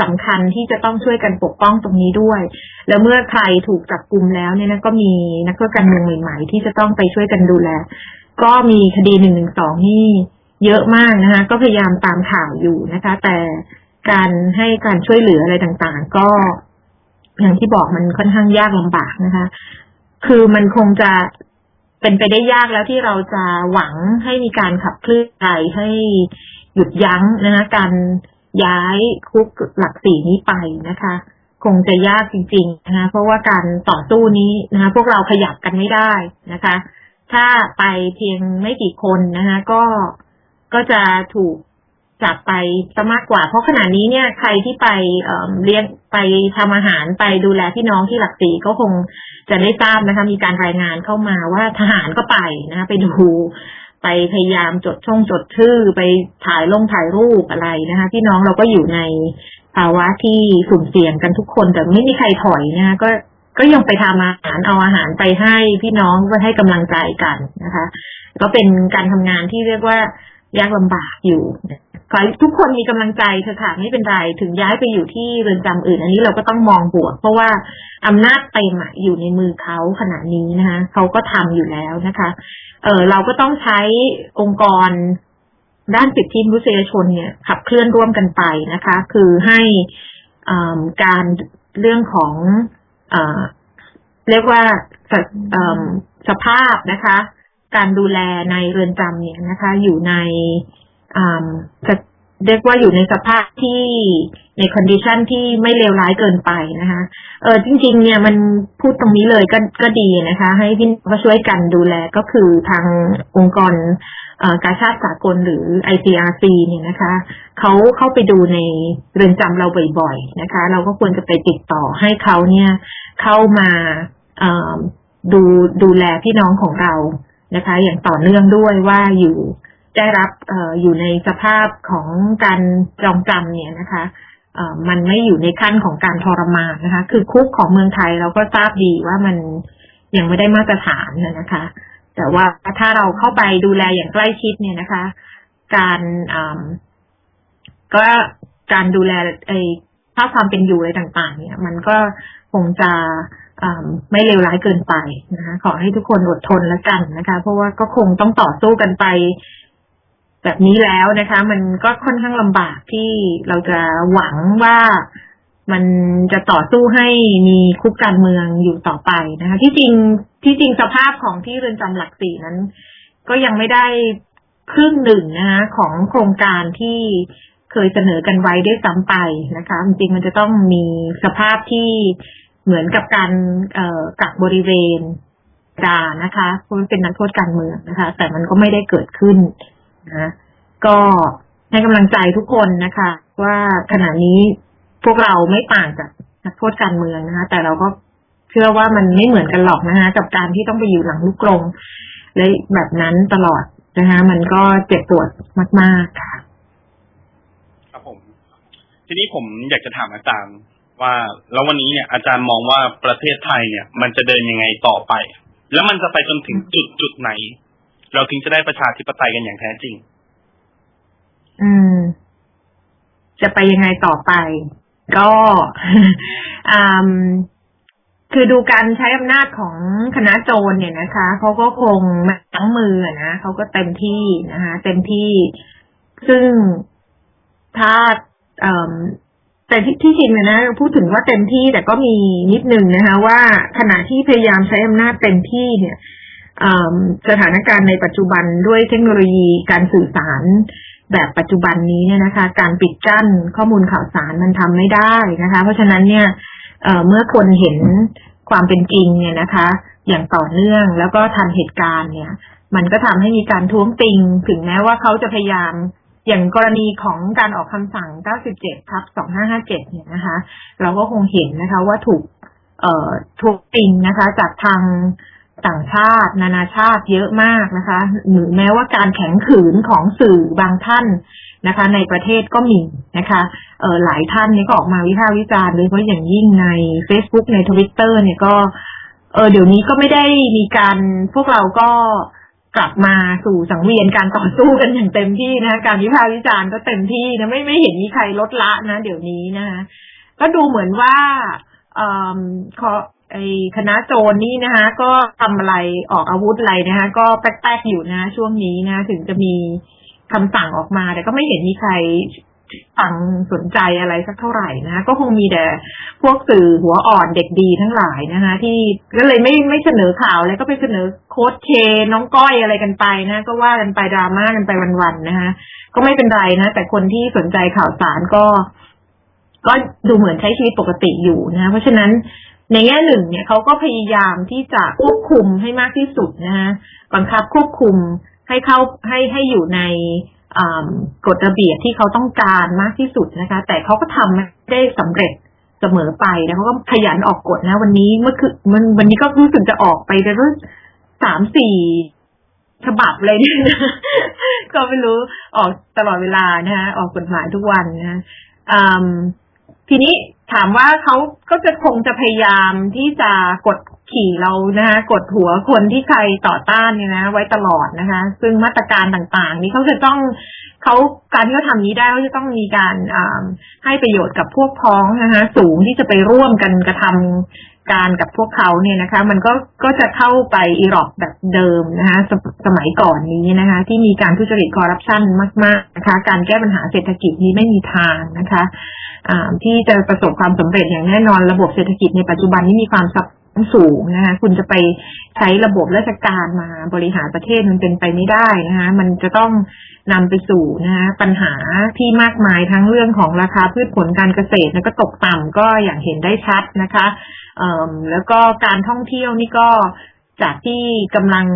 สำคัญที่จะต้องช่วยกันปกป้องตรงนี้ด้วย แล้วเมื่อใครถูกจับกลุ่มแล้วเนี่ยนะก็มีนักโทษการเมืองใหม่ ๆ ที่จะต้องไปช่วยกันดูแล ก็มีคดีหนึ่งหนึ่งสองนี่เยอะมากนะคะ ก็พยายามตามข่าวอยู่นะคะ แต่การให้การช่วยเหลืออะไรต่างๆ ก็ อย่างที่บอกมันค่อนข้างยากลำบากนะคะ คือมันคงจะเป็นไปได้ยากแล้วที่เราจะหวังให้มีการขับเคลื่อนใจให้หยุดยั้งนะคะการ ย้ายคุกหลักสี่นี้ไปนะคะ คงจะยากจริงๆนะคะเพราะว่าการต่อสู้นี้นะคะ พวกเราขยับกันไม่ได้นะคะ ถ้าไปเพียงไม่กี่คนนะคะ ก็ก็จะถูกจับไปซะมากกว่า เพราะขณะนี้เนี่ยใครที่ไปเเลี้ยงไปทำอาหารไปดูแลพี่น้องที่หลักสี่ก็คงจะได้ทราบนะคะ มีการรายงานเข้ามาว่าทหารก็ไปนะคะไปดู ไปพยายามจดช่องจดชื่อไปถ่ายลงถ่ายรูปอะไรนะคะพี่น้องเราก็อยู่ในภาวะที่สุ่มเสี่ยงกันทุกคนแต่ไม่มีใครถอยนะคะก็ก็ยังไปทำอาหารเอาอาหารไปให้พี่น้องไปให้กำลังใจกันนะคะ ก็เป็นการทำงานที่เรียกว่ายากลำบากอยู่ ขอทุกคนมีกำลังใจเถอะค่ะไม่เป็นไรถึงย้ายไปอยู่ที่เรือนจำอื่น อันนี้เราก็ต้องมองบวก เพราะว่าอำนาจเต็มอยู่ในมือเขาขณะนี้นะคะเขาก็ทำอยู่แล้วนะคะ เออเราก็ต้องใช้องค์กรด้านสิทธิมนุษยชนเนี่ย ขับเคลื่อนร่วมกันไปนะคะ คือให้การเรื่องของอเรียกว่าสสภาพนะคะ การดูแลในเรือนจำเนี่ยนะคะ อยู่ใน จะเรียกว่าอยู่ในสภาพที่ในคอนดิชันที่ไม่เลวร้ายเกินไปนะคะ เออจริง ๆ เนี่ยมันพูดตรงนี้เลยก็ก็ดีนะคะ ให้พี่ก็ช่วยกันดูแลก็คือทางองค์กรกาชาติสากลหรือ ICRC เนี่ยนะคะเขาเข้าไปดูในเรือนจำเราบ่อย ๆ นะคะ เราก็ควรจะไปติดต่อให้เขาเนี่ยเข้ามาดูดูแลพี่น้องของเรานะคะ อย่างต่อเนื่องด้วยว่าอยู่ ได้รับออยู่ในสภาพของการจองจำเนี่ยนะคะมันไม่อยู่ในขั้นของการทรมานนะคะ คือคุกของเมืองไทยเราก็ทราบดีว่ามันยังไม่ได้มาตรฐานนะคะ แต่ว่าถ้าเราเข้าไปดูแลอย่างใกล้ชิดเนี่ยนะคะ การก็การดูแลไอ้ภาพความเป็นอยู่อะไรต่าง ๆ เนี่ย มันก็คงจะไม่เลวร้ายเกินไปนะคะ ขอให้ทุกคนอดทนแล้วกันนะคะ เพราะว่าก็คงต้องต่อสู้กันไป แบบนี้แล้วนะคะ มันก็ค่อนข้างลำบากที่เราจะหวังว่ามันจะต่อสู้ให้มีคุกการเมืองอยู่ต่อไปนะคะ ที่จริงที่จริงสภาพของที่เรือนจำหลักสี่นั้น ก็ยังไม่ได้ครึ่งหนึ่งนะคะของโครงการที่เคยเสนอกันไว้ได้ซ้ำไปนะคะจริงมันจะต้องมีสภาพที่เหมือนกับการกักบริเวณดานะคะเพราะเป็นนักโทษการเมืองนะคะ แต่มันก็ไม่ได้เกิดขึ้น นะก็ให้กำลังใจทุกคนนะคะ ว่าขณะนี้พวกเราไม่ต่างจากนักโทษการเมืองนะคะ แต่เราก็เชื่อว่ามันไม่เหมือนกันหรอกนะคะกับการที่ต้องไปอยู่หลังลูกกรงและแบบนั้นตลอดนะคะมันก็เจ็บปวดมาก ๆ ค่ะ ครับผม ทีนี้ผมอยากจะถามอาจารย์ว่า แล้ววันนี้เนี่ยอาจารย์มองว่าประเทศไทยเนี่ย มันจะเดินยังไงต่อไป แล้วมันจะไปจนถึงจุดจุดไหน เราถึงจะได้ประชาธิปไตยกันอย่างแท้จริง อืม จะไปยังไงต่อไป ก็อืมคือดูการใช้อำนาจของคณะโจรเนี่ยนะคะเขาก็คงทั้งมือนะเขาก็เต็มที่นะคะ เต็มที่ ซึ่งถ้าเอ่อแต่ที่ที่จริงนะพูดถึงว่าเต็มที่แต่ก็มีนิดนึงนะคะ ว่าขณะที่พยายามใช้อำนาจเต็มที่เนี่ย สถานการณ์ในปัจจุบันด้วยเทคโนโลยีการสื่อสารแบบปัจจุบันนี้เนี่ยนะคะ การปิดกั้นข้อมูลข่าวสารมันทำไม่ได้นะคะ เพราะฉะนั้นเนี่ยเเมื่อคนเห็นความเป็นจริงเนี่ยนะคะ อย่างต่อเนื่องแล้วก็ทันเหตุการณ์เนี่ย มันก็ทำให้มีการท้วงติง ถึงแม้ว่าเขาจะพยายามอย่างกรณีของการออกคำสั่ง 97ทับ2557 เนี่ยนะคะ เราก็คงเห็นนะคะว่าถูกเอ่อท้วงติงนะคะ จากทาง ต่างชาติ นานาชาติเยอะมากนะคะ หรือแม้ว่าการแข็งขืนของสื่อบางท่านนะคะ ในประเทศก็มีนะคะเออหลายท่านนี่ก็ออกมาวิพากษ์วิจารณ์โดยเฉพาะอย่างยิ่งใน Facebook ในทวิตเตอร์เนี่ยก็เออเดี๋ยวนี้ก็ไม่ได้มีการพวกเราก็กลับมาสู่สังเวียนการต่อสู้กันอย่างเต็มที่นะคะการวิพากษ์วิจารณ์ก็เต็มที่นะไม่ไม่เห็นมีใครลดละนะ เดี๋ยวนี้นะคะก็ดูเหมือนว่าเออขอ ไอคณะโจรนี่นะคะ ก็ทำอะไรออกอาวุธอะไรนะคะ ก็แป๊กๆอยู่นะ ช่วงนี้นะ ถึงจะมีคำสั่งออกมา แต่ก็ไม่เห็นมีใครฟังสนใจอะไรสักเท่าไหร่นะคะก็คงมีแต่พวกสื่อหัวอ่อนเด็กดีทั้งหลายนะคะ ที่ก็เลยไม่ไม่เสนอข่าวอะไรก็ไปเสนอโค้ดเค น้องก้อยอะไรกันไปนะ ก็ว่ากันไปดราม่ากันไปวันๆนะคะก็ไม่เป็นไรนะ แต่คนที่สนใจข่าวสารก็ ก็ดูเหมือนใช้ชีวิตปกติอยู่นะ เพราะฉะนั้น ในแง่หนึ่งเนี่ยเขาก็พยายามที่จะควบคุมให้มากที่สุดนะฮะบังคับควบคุมให้เข้าให้ให้อยู่ในกฎระเบียบที่เขาต้องการมากที่สุดนะคะ แต่เขาก็ทำไม่ได้สำเร็จเสมอไปนะเขาก็ขยันออกกฎนะ วันนี้เมื่อคือมันวันนี้ก็รู้สึกจะออกไปเรื่อยสามสี่ฉบับเลยเนี่ยนะก็ไม่รู้ออกตลอดเวลานะคะออกกฎหมายทุกวันนะทีนี้ ถามว่าเขาก็จะคงจะพยายามที่จะกดขี่เรานะคะกดหัวคนที่ใครต่อต้านเนี่ยนะ ไว้ตลอดนะคะ ซึ่งมาตรการต่างๆ นี้เขาจะต้องเขาการที่เขาทำนี้ได้เขาจะต้องมีการให้ประโยชน์กับพวกพ้องนะคะสูงที่จะไปร่วมกันกระทำ การกับพวกเขาเนี่ยนะคะ มันก็ก็จะเข้าไปอีรอปแบบเดิมนะคะสมสมัยก่อนนี้นะคะ ที่มีการทุจริตคอร์รัปชันมาก ๆ นะคะ การแก้ปัญหาเศรษฐกิจนี้ไม่มีทางนะคะอ่าที่จะประสบความสำเร็จอย่างแน่นอนระบบเศรษฐกิจในปัจจุบันนี้มีความซับ สูงนะคะคุณจะไปใช้ระบบราชการมาบริหารประเทศมันเป็นไปไม่ได้นะคะมันจะต้องนำไปสู่นะคะปัญหาที่มากมายทั้งเรื่องของราคาพืชผลการเกษตรแล้วก็ตกต่ำก็อย่างเห็นได้ชัดนะคะเอ่อแล้วก็การท่องเที่ยวนี่ก็จากที่กำลัง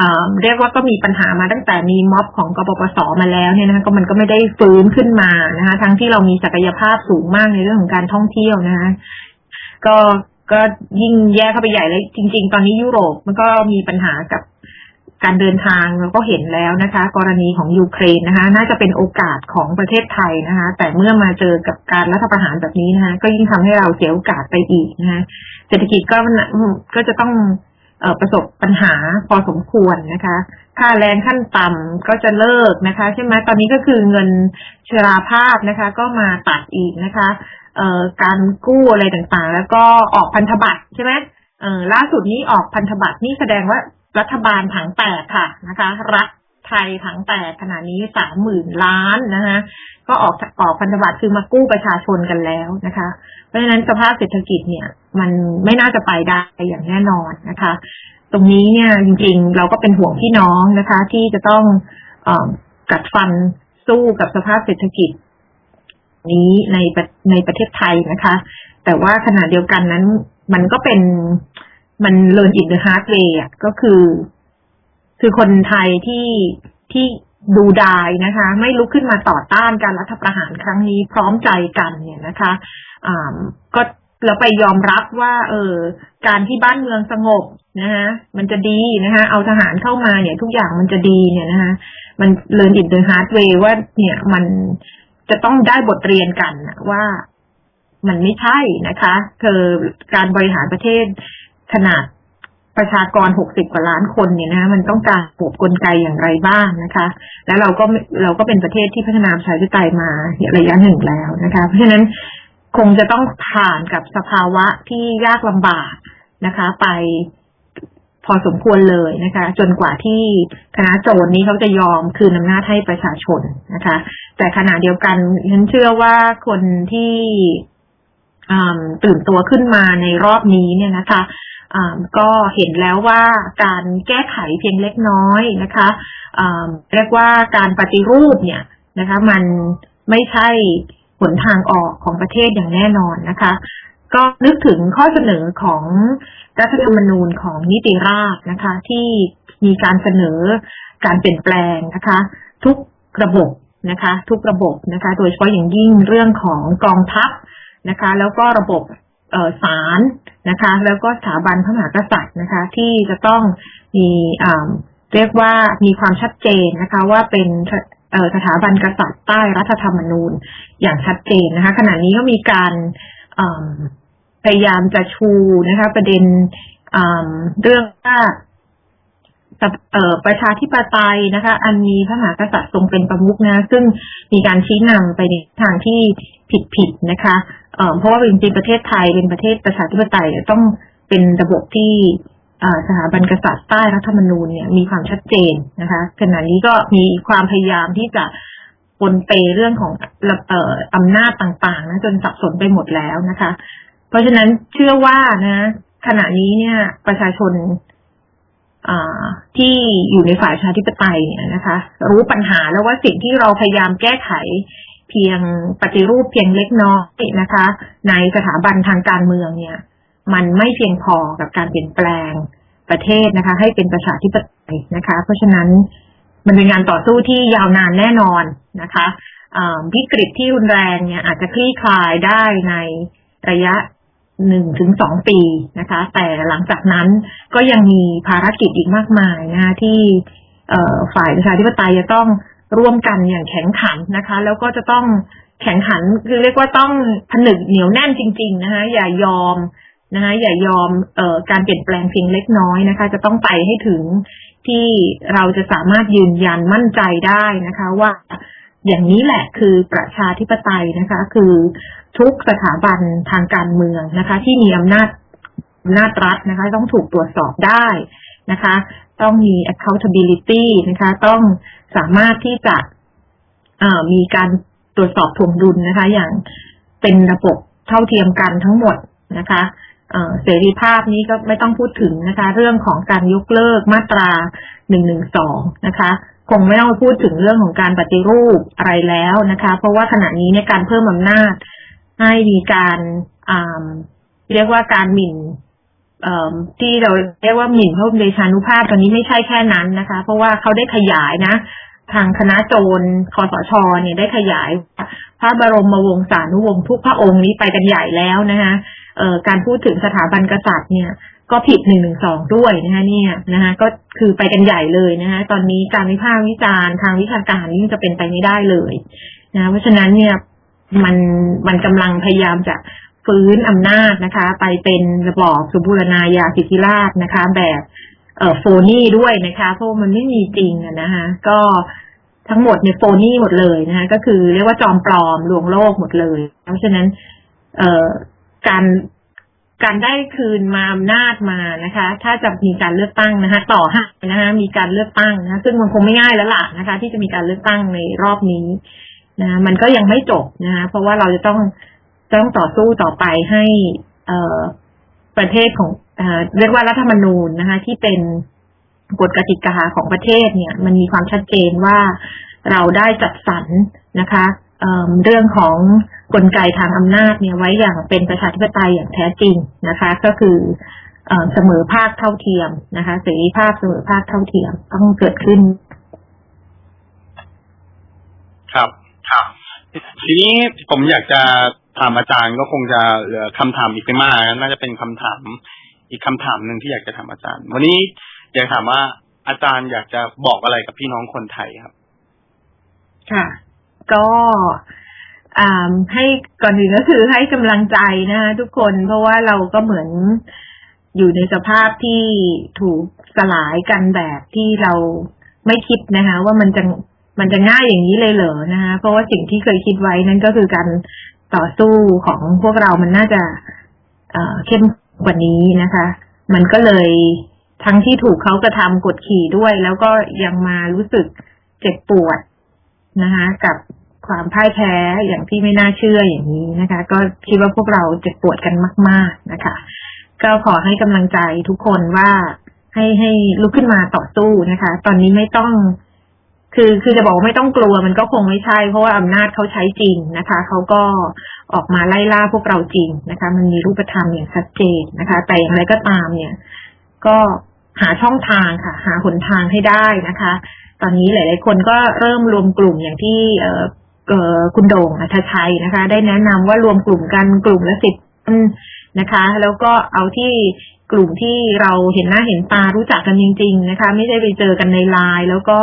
อ่าเรียกว่าก็มีปัญหามาตั้งแต่มีม็อบของกปปสมาแล้วเนี่ยนะคะก็มันก็ไม่ได้ฟื้นขึ้นมานะคะ ทั้งที่เรามีศักยภาพสูงมากในเรื่องของการท่องเที่ยวนะคะก็ ก็ยิ่งแย่เข้าไปใหญ่เลย จริง ๆ ตอนนี้ยุโรปมันก็มีปัญหากับการเดินทางเราก็เห็นแล้วนะคะ กรณีของยูเครนนะคะ น่าจะเป็นโอกาสของประเทศไทยนะคะ แต่เมื่อมาเจอกับการรัฐประหารแบบนี้นะคะ ก็ยิ่งทำให้เราเสียโอกาสไปอีกนะคะ เศรษฐกิจก็ก็จะต้องประสบปัญหาพอสมควรนะคะ ค่าแรงขั้นต่ำก็จะเลิกนะคะ ใช่ไหมตอนนี้ก็คือเงินชราภาพนะคะ ก็มาตัดอีกนะคะ การกู้อะไรต่างๆ แล้วก็ออกพันธบัตรใช่ไหมเอ่อล่าสุดนี้ออกพันธบัตรนี่แสดงว่ารัฐบาลถังแตกค่ะนะคะ รัฐไทยถังแตกขนาดนี้สามหมื่นล้านนะคะก็ออกออกพันธบัตรคือมากู้ประชาชนกันแล้วนะคะ เพราะฉะนั้นสภาพเศรษฐกิจเนี่ย มันไม่น่าจะไปได้อย่างแน่นอนนะคะ ตรงนี้เนี่ยจริงๆเราก็เป็นห่วงพี่น้องนะคะ ที่จะต้องอกัดฟันสู้กับสภาพเศรษฐกิจ นี้ในในประเทศไทยนะคะ แต่ว่าขณะเดียวกันนั้น มันก็เป็นมันเลินอินเดอะฮาร์ดเวย์ก็คือ คือคนไทยที่ที่ดูดายนะคะ ไม่ลุกขึ้นมาต่อต้านการรัฐประหารครั้งนี้พร้อมใจกันเนี่ยนะคะอ่าก็แล้วไปยอมรับว่า เออการที่บ้านเมืองสงบนะคะมันจะดีนะคะเอาทหารเข้ามาเนี่ย ทุกอย่างมันจะดีเนี่ยนะคะมันเลินอินเดอะฮาร์ดเวย์ว่าเนี่ยมัน จะต้องได้บทเรียนกันว่ามันไม่ใช่นะคะ คือการบริหารประเทศขนาดประชากร 60 กว่าล้านคนเนี่ยนะ มันต้องการระบบกลไกอย่างไรบ้างนะคะ แล้วเราก็เราก็เป็นประเทศที่พัฒนาประชาธิปไตยมาระยะหนึ่งแล้วนะคะ เพราะฉะนั้นคงจะต้องผ่านกับสภาวะที่ยากลำบากนะคะ ไป พอสมควรเลยนะคะ จนกว่าที่คณะโจรนี้เขาจะยอมคืนอำนาจให้ประชาชนนะคะ แต่ขณะเดียวกันฉันเชื่อว่าคนที่ตื่นตัวขึ้นมาในรอบนี้เนี่ยนะคะก็เห็นแล้วว่าการแก้ไขเพียงเล็กน้อยนะคะเรียกว่าการปฏิรูปเนี่ยนะคะ มันไม่ใช่หนทางออกของประเทศอย่างแน่นอนนะคะ ก็นึกถึงข้อเสนอของรัฐธรรมนูญของนิติราษนะคะ ที่มีการเสนอการเปลี่ยนแปลงนะคะ ทุกระบบนะคะ ทุกระบบนะคะ โดยเฉพาะอย่างยิ่งเรื่องของกองทัพนะคะ แล้วก็ระบบศาลนะคะ แล้วก็สถาบันพระมหากษัตริย์นะคะ ที่จะต้องมีเรียกว่ามีความชัดเจนนะคะว่าเป็นสถาบันกษัตริย์ใต้รัฐธรรมนูญอย่างชัดเจนนะคะ ขณะนี้ก็มีการ พยายามจะชูนะคะ ประเด็นเรื่องว่าประชาธิปไตยนะคะ อันมีพระมหากษัตริย์ทรงเป็นประมุขนะ ซึ่งมีการชี้นำไปในทางที่ผิดๆนะคะเเพราะว่าจริงๆประเทศไทยเป็นประเทศประชาธิปไตยต้องเป็นระบบที่สถาบันกษัตริย์ใต้รัฐธรรมนูญเนี่ยมีความชัดเจนนะคะขณะนี้ก็มีความพยายามที่จะ ปนเปเรื่องของเอ่ออำนาจต่างๆนะจนสับสนไปหมดแล้วนะคะ เพราะฉะนั้นเชื่อว่านะ ขณะนี้เนี่ยประชาชนที่อยู่ในฝ่ายประชาธิปไตยเนี่ยนะคะ รู้ปัญหาแล้วว่าสิ่งที่เราพยายามแก้ไข เพียงปฏิรูปเพียงเล็กน้อยนะคะ ในสถาบันทางการเมืองเนี่ย มันไม่เพียงพอกับการเปลี่ยนแปลงประเทศนะคะ ให้เป็นประชาธิปไตยนะคะ เพราะฉะนั้น มันเป็นงานต่อสู้ที่ยาวนานแน่นอนนะคะวิกฤตที่รุนแรงเนี่ยอาจจะคลี่คลายได้ในระยะหนึ่งถึงสองปีนะคะ แต่หลังจากนั้นก็ยังมีภารกิจอีกมากมายนะคะที่ฝ่ายประชาธิปไตยจะต้องร่วมกันอย่างแข็งขันนะคะ แล้วก็จะต้องแข่งขันคือเรียกว่าต้องผนึกเหนียวแน่นจริง ๆ นะคะอย่ายอมนะคะอย่ายอมเอ่อการเปลี่ยนแปลงเพียงเล็กน้อยนะคะ จะต้องไปให้ถึง ที่เราจะสามารถยืนยันมั่นใจได้นะคะว่าอย่างนี้แหละคือประชาธิปไตยนะคะ คือทุกสถาบันทางการเมืองนะคะ ที่มีอำนาจอำนาจรัฐนะคะ ต้องถูกตรวจสอบได้นะคะ ต้องมี accountability นะคะ ต้องสามารถที่จะมีการตรวจสอบถ่วงดุลนะคะ อย่างเป็นระบบเท่าเทียมกันทั้งหมดนะคะ เออเสรีภาพนี้ก็ไม่ต้องพูดถึงนะคะ เรื่องของการยกเลิกมาตราหนึ่งหนึ่งสองนะคะคงไม่ต้องพูดถึงเรื่องของการปฏิรูปอะไรแล้วนะคะ เพราะว่าขณะนี้ในการเพิ่มอำนาจให้มีการอ่าเรียกว่าการหมิ่นเอ่อที่เราเรียกว่าหมิ่นพระบรมเดชานุภาพตอนนี้ไม่ใช่แค่นั้นนะคะ เพราะว่าเขาได้ขยายนะ ทางคณะโจรคอสชเนี่ยได้ขยาย พระบรมวงศานุวงศ์ทุกพระองค์นี้ไปกันใหญ่แล้วนะคะ การพูดถึงสถาบันกษัตริย์เนี่ยก็ผิดหนึ่งหนึ่งสองด้วยนะคะเนี่ยนะคะก็คือไปกันใหญ่เลยนะคะตอนนี้การวิพากษ์วิจารณ์ทางวิชาการนี่จะเป็นไปไม่ได้เลยนะเพราะฉะนั้นเนี่ยมันมันกำลังพยายามจะฟื้นอำนาจนะคะ ไปเป็นระบอบสุบูรณาญาสิทธิราชนะคะ แบบเอ่อโฟนี่ด้วยนะคะเพราะมันไม่มีจริงอะนะคะก็ทั้งหมดเนี่ยโฟนี่หมดเลยนะคะก็คือเรียกว่าจอมปลอมลวงโลกหมดเลย เพราะฉะนั้น เอ่อ การการได้คืนมาอำนาจมานะคะ ถ้าจะมีการเลือกตั้งนะคะ ต่อให้นะคะมีการเลือกตั้งนะะซึ่งมันคงไม่ง่ายแล้วล่ะนะคะ ที่จะมีการเลือกตั้งในรอบนี้นะมันก็ยังไม่จบนะคะเพราะว่าเราจะต้องต้องต่อสู้ต่อไปให้เอ่อประเทศของเอ่อเรียกว่ารัฐธรรมนูญนะคะ ที่เป็นกฎกติกาของประเทศเนี่ย มันมีความชัดเจนว่าเราได้จัดสรรนะคะเเรื่องของ กลไกทางอำนาจเนี่ยไว้อย่างเป็นประชาธิปไตยอย่างแท้จริงนะคะ ก็คือเอ่อเสมอภาคเท่าเทียมนะคะเสรีภาพเสมอภาคเท่าเทียมต้องเกิดขึ้น ครับครับทีนี้ผมอยากจะถามอาจารย์ก็คงจะเหลือคำถามอีกไม่มากน่าจะเป็นคำถามอีกคำถามหนึ่งที่อยากจะถามอาจารย์ วันนี้อยากถามว่าอาจารย์อยากจะบอกอะไรกับพี่น้องคนไทยครับ ค่ะ ก็อ่า ให้ก่อนอื่นก็คือให้กำลังใจนะคะทุกคนเพราะว่าเราก็เหมือนอยู่ในสภาพที่ถูกสลายกันแบบที่เราไม่คิดนะคะ ว่ามันจะมันจะง่ายอย่างนี้เลยเหรอนะคะเพราะว่าสิ่งที่เคยคิดไว้นั่นก็คือการต่อสู้ของพวกเรามันน่าจะเอ่อเข้มกว่านี้นะคะ มันก็เลยทั้งที่ถูกเขากระทำกดขี่ด้วย แล้วก็ยังมารู้สึกเจ็บปวดนะคะ กับ ความพ่ายแพ้อย่างที่ไม่น่าเชื่ออย่างนี้นะคะ ก็คิดว่าพวกเราเจ็บปวดกันมาก ๆนะคะ ก็ขอให้กำลังใจทุกคนว่าให้ให้ลุกขึ้นมาต่อสู้นะคะ ตอนนี้ไม่ต้อง คือคือจะบอกว่าไม่ต้องกลัวมันก็คงไม่ใช่ เพราะว่าอำนาจเขาใช้จริงนะคะเขาก็ออกมาไล่ล่าพวกเราจริงนะคะ มันมีรูปธรรมอย่างชัดเจนนะคะ แต่อย่างไรก็ตามเนี่ย ก็หาช่องทางค่ะ หาหนทางให้ได้นะคะ ตอนนี้หลาย ๆ คนก็เริ่มรวมกลุ่มอย่างที่ คุณโด่งอัธชัยนะคะ ได้แนะนำว่ารวมกลุ่มกันกลุ่มละสิบนนะคะ แล้วก็เอาที่กลุ่มที่เราเห็นหน้าเห็นตารู้จักกันจริง ๆ นะคะ ไม่ได้ไปเจอกันในไลน์แล้วก็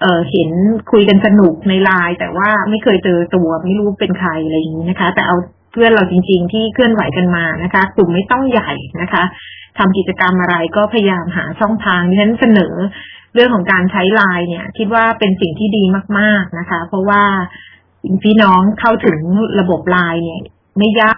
เออเห็นคุยกันสนุกในไลน์แต่ว่าไม่เคยเจอตัวไม่รู้เป็นใครอะไรอย่างนี้นะคะ แต่เอา เพื่อนเราจริง ๆ ที่เคลื่อนไหวกันมานะคะกลุ่มไม่ต้องใหญ่นะคะทำกิจกรรมอะไรก็พยายามหาช่องทางดิฉันเสนอเรื่องของการใช้ไลน์เนี่ย คิดว่าเป็นสิ่งที่ดีมาก ๆนะคะ เพราะว่าพี่น้องเข้าถึงระบบไลน์เนี่ยไม่ยาก